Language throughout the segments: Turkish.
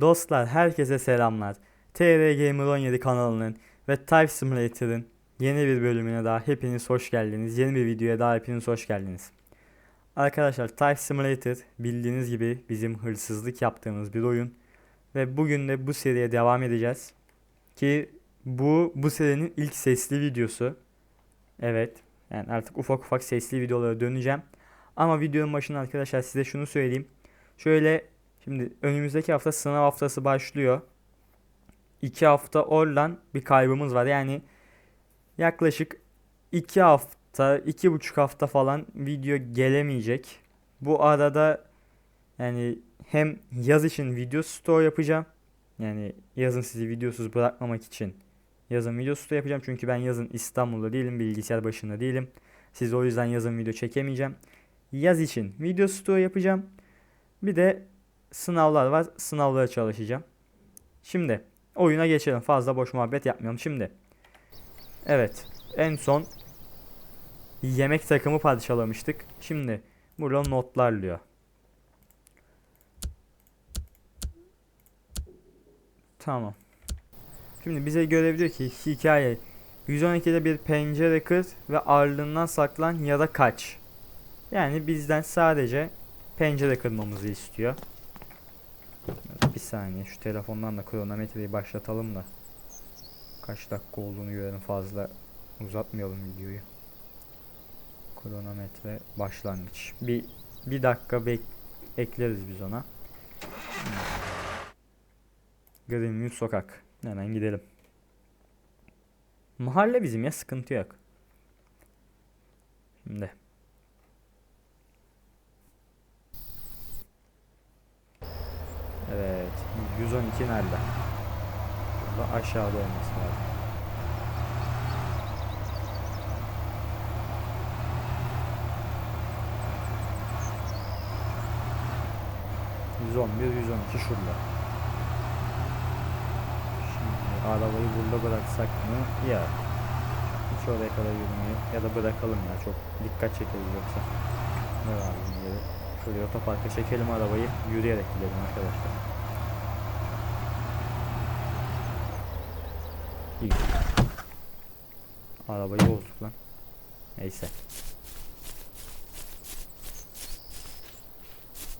Dostlar herkese selamlar. TR Gamer 17 kanalının ve Type Simulator'ın yeni bir bölümüne daha hepiniz hoş geldiniz. Yeni bir videoya daha hepiniz hoş geldiniz. Arkadaşlar Type Simulator bildiğiniz gibi bizim hırsızlık yaptığımız bir oyun. Ve bugün de bu seriye devam edeceğiz. Ki bu bu serinin ilk sesli videosu. Evet. Yani artık ufak ufak sesli videolara döneceğim. Ama videonun başında arkadaşlar size şunu söyleyeyim. Şöyle Şimdi önümüzdeki hafta sınav haftası başlıyor. 2 hafta oradan bir kaybımız var. Yani yaklaşık 2 hafta, 2,5 hafta falan video gelemeyecek. Bu arada yani hem yaz için video store yapacağım. Yani yazın sizi videosuz bırakmamak için yazın video store yapacağım. Çünkü ben yazın İstanbul'da değilim, bilgisayar başında değilim. Siz o yüzden yazın video çekemeyeceğim. Yaz için video store yapacağım. Bir de sınavlar var. Sınavlara çalışacağım. Şimdi oyuna geçelim. Fazla boş muhabbet yapmayalım. Şimdi evet en son yemek takımı parçalamıştık. Şimdi burada notlar diyor. Tamam. Şimdi bize görev diyor ki hikaye 112'de bir pencere kır ve ardından saklan ya da kaç. Yani bizden sadece pencere kırmamızı istiyor. Bir saniye şu telefondan da kronometreyi başlatalım da kaç dakika olduğunu görelim fazla uzatmayalım videoyu. Kronometre başlangıç. Bir bir dakika bek ekleriz biz ona. Greenwood sokak. Hemen gidelim. Mahalle bizim ya sıkıntı yok. Şimdi. Evet. 112 nerede? Burada aşağıda olması lazım. ...111, 112 şurada. Şimdi arabayı burada bıraksak mı? Ya. Hiç oraya kadar yürümüyor. Ya da bırakalım ya. Çok dikkat çekeriz yoksa. Ne var bunun yeri? Şuraya otoparka çekelim arabayı. Yürüyerek gidelim arkadaşlar. İyi. Arabayı bozduk lan. Neyse.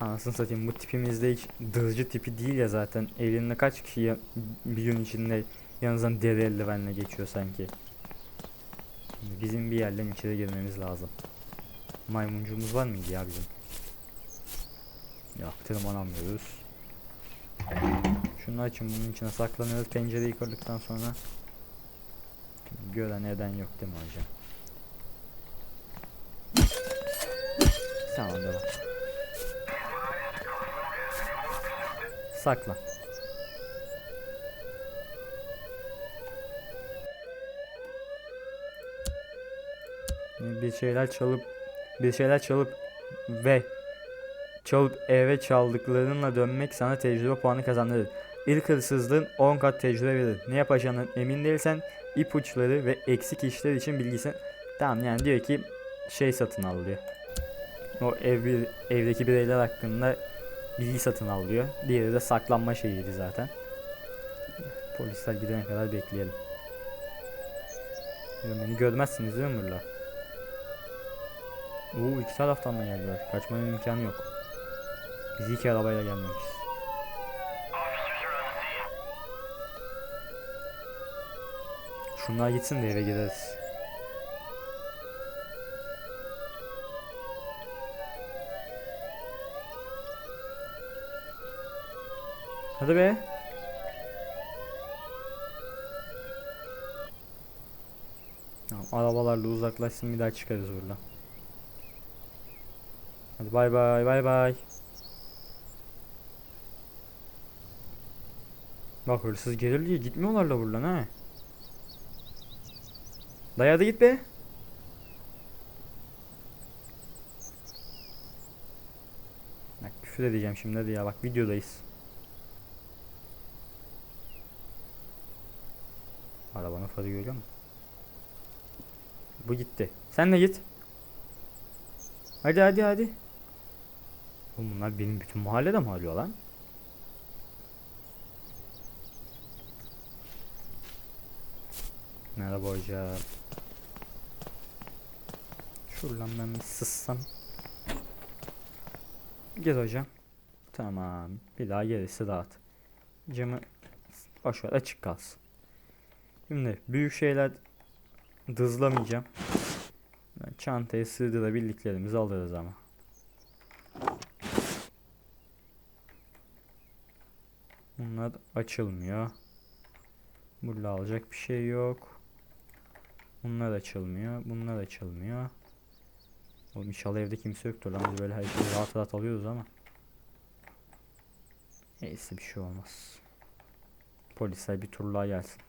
Anasını satayım bu tipimizde hiç dırcı tipi değil ya zaten. Elinde kaç kişi bir gün içinde yanınızdan deri eldivenle geçiyor sanki. Bizim bir yerden içeri girmemiz lazım. Maymuncuğumuz var mıydı ya bizim? Yok tırmanamıyoruz. Şunu açın bunun içine saklanıyoruz pencereyi kırdıktan sonra. Gören eden yok değil mi hocam? Tamam devam. Saklan. Bir şeyler çalıp bir şeyler çalıp ve çalıp eve çaldıklarınla dönmek sana tecrübe puanı kazandırır. İlk hırsızlığın 10 kat tecrübe verir. Ne yapacağından emin değilsen ipuçları ve eksik işler için bilgisini... Tamam yani diyor ki şey satın al diyor. O ev bir, evdeki bireyler hakkında bilgi satın al diyor. Diğeri de saklanma şeyiydi zaten. Polisler gidene kadar bekleyelim. Beni görmezsiniz değil mi burada? Oo iki taraftan da geldiler. Kaçmanın imkanı yok. Biz iki arabayla gelmemişiz. Şunlar gitsin de eve gideriz. Hadi be. Tamam, arabalarla uzaklaşsın bir daha çıkarız buradan. Hadi bay bay bay bay. Bak hırsız gelir diye gitmiyorlar da buradan ha. Dayadı git be. Bak küfür edeceğim şimdi hadi ya bak videodayız. Arabanın farı görüyor musun? Bu gitti. Sen de git. Hadi hadi hadi. Oğlum bunlar benim bütün mahallede mi ağlıyor lan? Merhaba hocam. Şuradan ben bir sıssam. Gel hocam. Tamam. Bir daha gerisi rahat. Camı boş ver açık kalsın. Şimdi büyük şeyler dızlamayacağım. Ben çantayı sığdırabildiklerimizi alırız ama. Bunlar açılmıyor. Burada alacak bir şey yok. Bunlar açılmıyor. Bunlar açılmıyor. Oğlum inşallah evde kimse yoktur lan biz böyle her şeyi rahat rahat alıyoruz ama. Neyse bir şey olmaz. Polisler bir turluğa gelsin.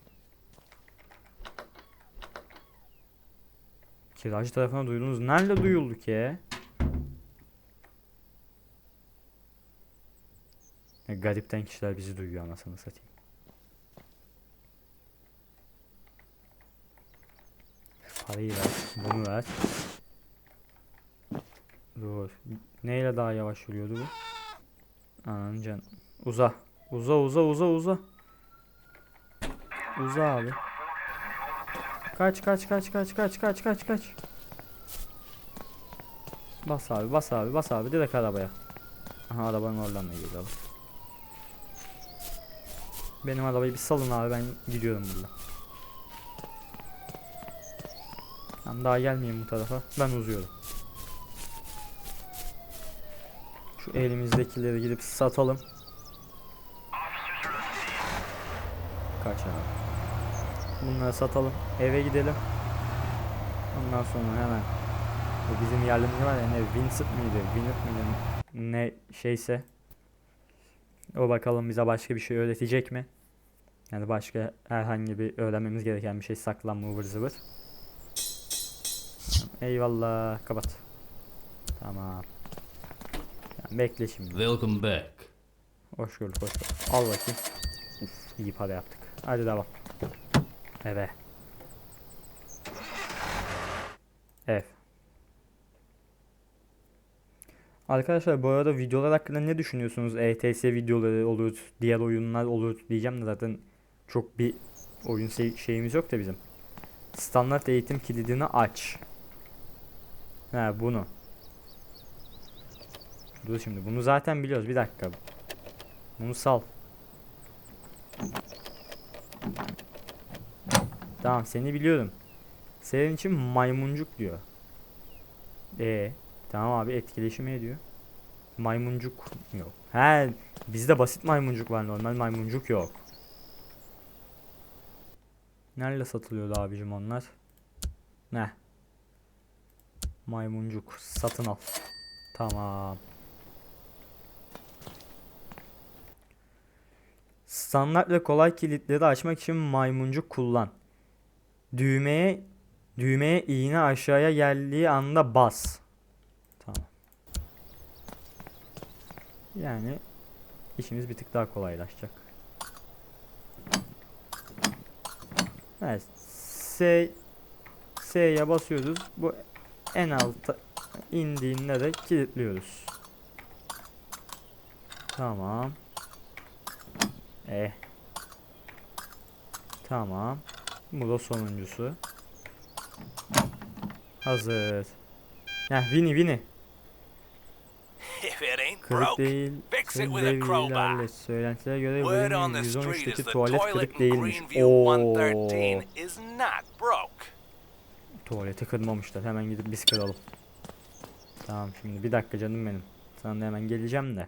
Kiracı tarafına duydunuz. Nerede duyuldu ki? Ya garipten kişiler bizi duyuyor anasını satayım. Parayı ver. Bunu ver. Dur. Neyle daha yavaş yürüyordu bu? Anan can. Uza. Uza uza uza uza. Uza abi. Kaç kaç kaç kaç kaç kaç kaç kaç. Bas abi bas abi bas abi direkt arabaya. Aha arabanın oradan da geliyor. Benim arabayı bir salın abi ben gidiyorum burada. Ben daha gelmeyeyim bu tarafa. Ben uzuyorum. Şu elimizdekileri gidip satalım. Kaç abi. Bunları satalım. Eve gidelim. Ondan sonra hemen bu bizim yerlimiz var ya ne Vincent miydi? Vincent miydi? Ne şeyse o bakalım bize başka bir şey öğretecek mi? Yani başka herhangi bir öğrenmemiz gereken bir şey saklanma ıvır zıvır. Eyvallah kapat. Tamam. Yani bekle şimdi. Welcome back. Hoş gördük hoş gördük. Al bakayım. Uf, iyi para yaptık. Hadi devam. Eve. Ev. Arkadaşlar bu arada videolar hakkında ne düşünüyorsunuz? ETS videoları olur, diğer oyunlar olur diyeceğim de zaten çok bir oyun şey- şeyimiz yok da bizim. Standart eğitim kilidini aç. Ha bunu. Dur şimdi bunu zaten biliyoruz. Bir dakika. Bunu sal. Tamam seni biliyorum. Senin için maymuncuk diyor. E tamam abi etkileşime ediyor. Maymuncuk yok. He bizde basit maymuncuk var normal maymuncuk yok. Nerede satılıyordu abicim onlar? Ne? Maymuncuk satın al. Tamam. Standart ve kolay kilitleri açmak için maymuncuk kullan. Düğmeye düğmeye iğne aşağıya geldiği anda bas. Tamam. Yani işimiz bir tık daha kolaylaşacak. Evet. S S'ye basıyoruz. Bu en alta indiğinde de kilitliyoruz. Tamam. Eh. Tamam. Bu da sonuncusu. Hazır. Ya Vini Vini. Kırık değil. crowbar. devrilerle Söylentilere göre bölümün the street 113'teki is the tuvalet kırık değilmiş. Greenview Oo. 113 is not broke. Tuvaleti kırmamışlar. Hemen gidip biz kıralım. Tamam şimdi bir dakika canım benim. Sana da hemen geleceğim de.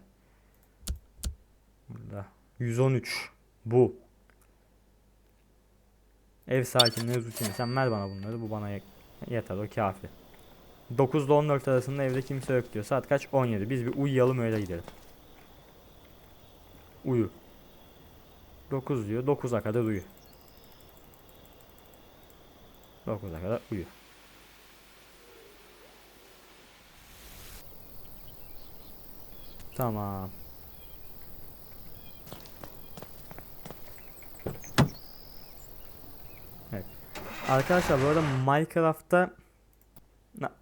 Burada. 113. Bu. Ev sakinliği rutini. Sen ver bana bunları. Bu bana ye- yeter. O kafi. 9 ile 14 arasında evde kimse yok diyor. Saat kaç? 17. Biz bir uyuyalım öyle gidelim. Uyu. 9 diyor. 9'a kadar uyu. 9'a kadar uyu. Tamam. Arkadaşlar bu arada Minecraft'ta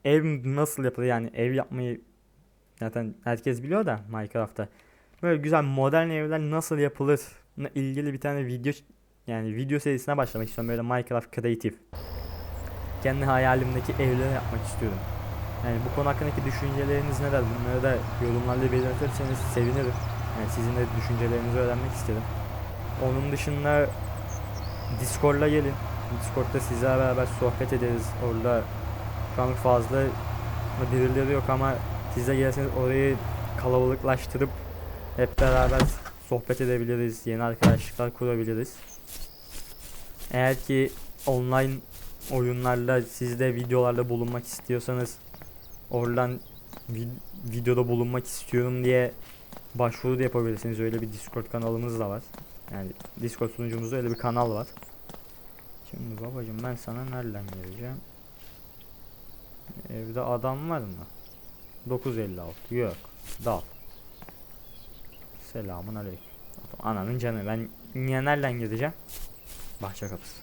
ev nasıl yapılır yani ev yapmayı zaten herkes biliyor da Minecraft'ta böyle güzel modern evler nasıl yapılır ilgili bir tane video yani video serisine başlamak istiyorum böyle Minecraft Creative. Kendi hayalimdeki evleri yapmak istiyorum. Yani bu konu hakkındaki düşünceleriniz neler? Bunları da yorumlarda belirtirseniz sevinirim. Yani sizin de düşüncelerinizi öğrenmek isterim. Onun dışında Discord'la gelin. Discord'da sizlerle beraber sohbet ederiz. Orada şu an fazla birileri yok ama siz de gelseniz orayı kalabalıklaştırıp hep beraber sohbet edebiliriz. Yeni arkadaşlıklar kurabiliriz. Eğer ki online oyunlarla siz de videolarda bulunmak istiyorsanız oradan vid- videoda bulunmak istiyorum diye başvuru da yapabilirsiniz. Öyle bir Discord kanalımız da var. Yani Discord sunucumuzda öyle bir kanal var. Şimdi babacım ben sana nereden geleceğim? Evde adam var mı? 956 yok. Dal. Selamun aleyküm. Ananın canı ben niye nereden gideceğim? Bahçe kapısı.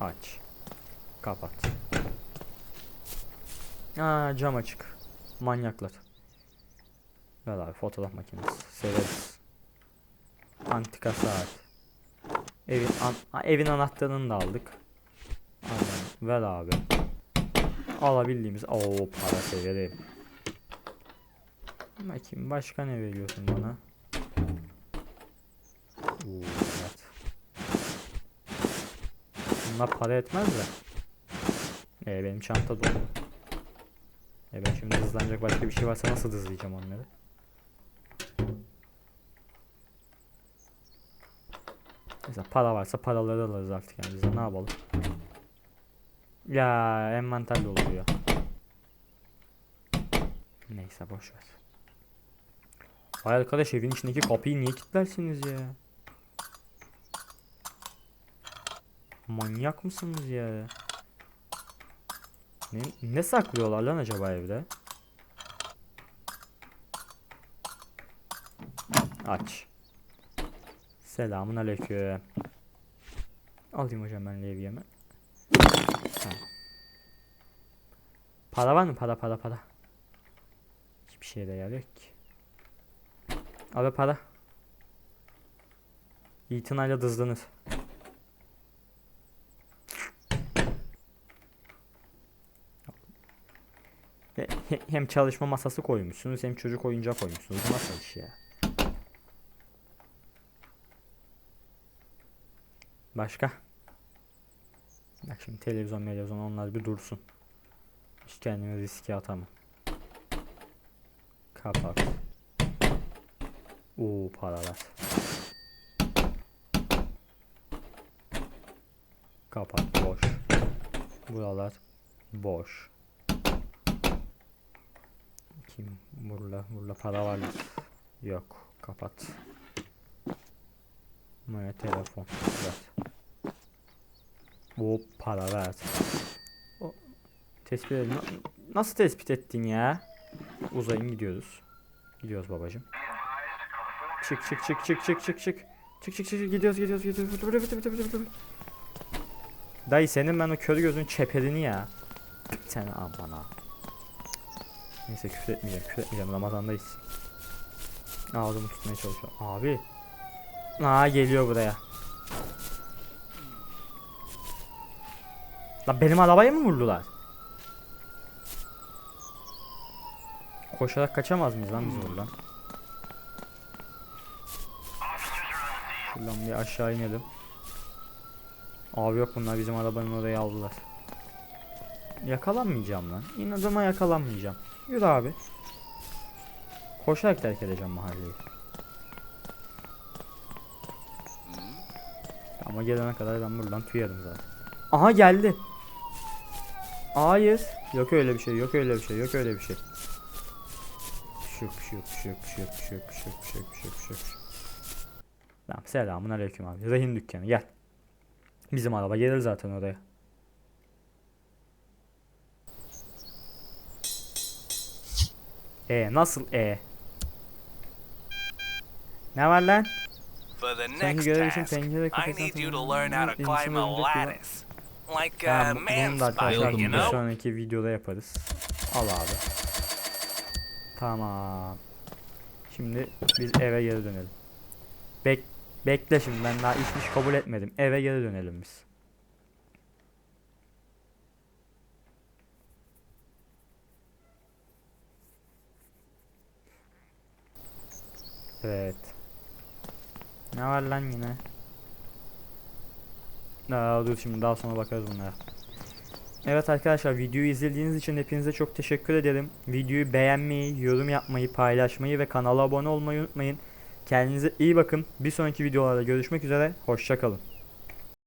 Aç. Kapat. Aa cam açık. Manyaklar. Ver abi fotoğraf makinesi. Severiz. Antika saat. Evin an evin anahtarını da aldık. Aynen. Ver abi. Alabildiğimiz o para severim. Bakayım başka ne veriyorsun bana? Oo, evet. Bunlar para etmez de. Ee, benim çanta dolu. E ben şimdi hızlanacak başka bir şey varsa nasıl hızlayacağım onları? Mesela para varsa paraları alırız artık yani biz de ne yapalım? Ya envanter dolu ya. Neyse boş ver. Vay arkadaş evin içindeki kapıyı niye kilitlersiniz ya? Manyak mısınız ya? Ne, ne saklıyorlar lan acaba evde? Aç. Selamun aleyküm. Alayım hocam ben levyemi. Para var mı? Para para para. Hiçbir şeye de ki. Abi para. İtinayla dızlanır. He- he- Hem çalışma masası koymuşsunuz hem çocuk oyuncak koymuşsunuz. Nasıl iş ya? Başka? Bak şimdi televizyon televizyon onlar bir dursun. Hiç kendimi riske atamam. Kapat. Oo paralar. Kapat boş. Buralar boş. Kim burada burada para var? Yok kapat. Buraya telefon ver. Hop para ver. O, tespit edin. Nasıl tespit ettin ya? Uzayın gidiyoruz. Gidiyoruz babacım. Çık çık çık çık çık çık çık. Çık çık çık gidiyoruz gidiyoruz gidiyoruz. Dayı senin ben o kör gözün çeperini ya. Sen aman. Neyse küfür etmeyeceğim küfür etmeyeceğim Ramazandayız. Ağzımı tutmaya çalışıyorum. Abi. Aa geliyor buraya. Lan benim arabaya mı vurdular? Koşarak kaçamaz mıyız lan biz buradan? Şuradan bir aşağı inelim. Abi yok bunlar bizim arabanın oraya aldılar. Yakalanmayacağım lan. İnadıma yakalanmayacağım. Yürü abi. Koşarak terk edeceğim mahalleyi. Ama gelene kadar ben buradan tüyerim zaten. Aha geldi. Hayır. Yok öyle bir şey, yok öyle bir şey, yok öyle bir şey. Bir şey yok, bir şey yok, bir şey yok. Tamam, selamun aleyküm abi. Rehin dükkanı gel. Bizim araba gelir zaten oraya. E nasıl E? Ne var lan? For the next task, I need you to learn how to climb a lattice. Like a Tamam, bunu man's da arkadaşlar you bir know? sonraki videoda yaparız. Al abi. Tamam. Şimdi biz eve geri dönelim. Bek bekle şimdi ben daha hiçbir şey kabul etmedim. Eve geri dönelim biz. Evet. Ne var lan yine? Aa, dur şimdi daha sonra bakarız bunlara. Evet arkadaşlar videoyu izlediğiniz için hepinize çok teşekkür ederim. Videoyu beğenmeyi, yorum yapmayı, paylaşmayı ve kanala abone olmayı unutmayın. Kendinize iyi bakın. Bir sonraki videolarda görüşmek üzere. Hoşçakalın.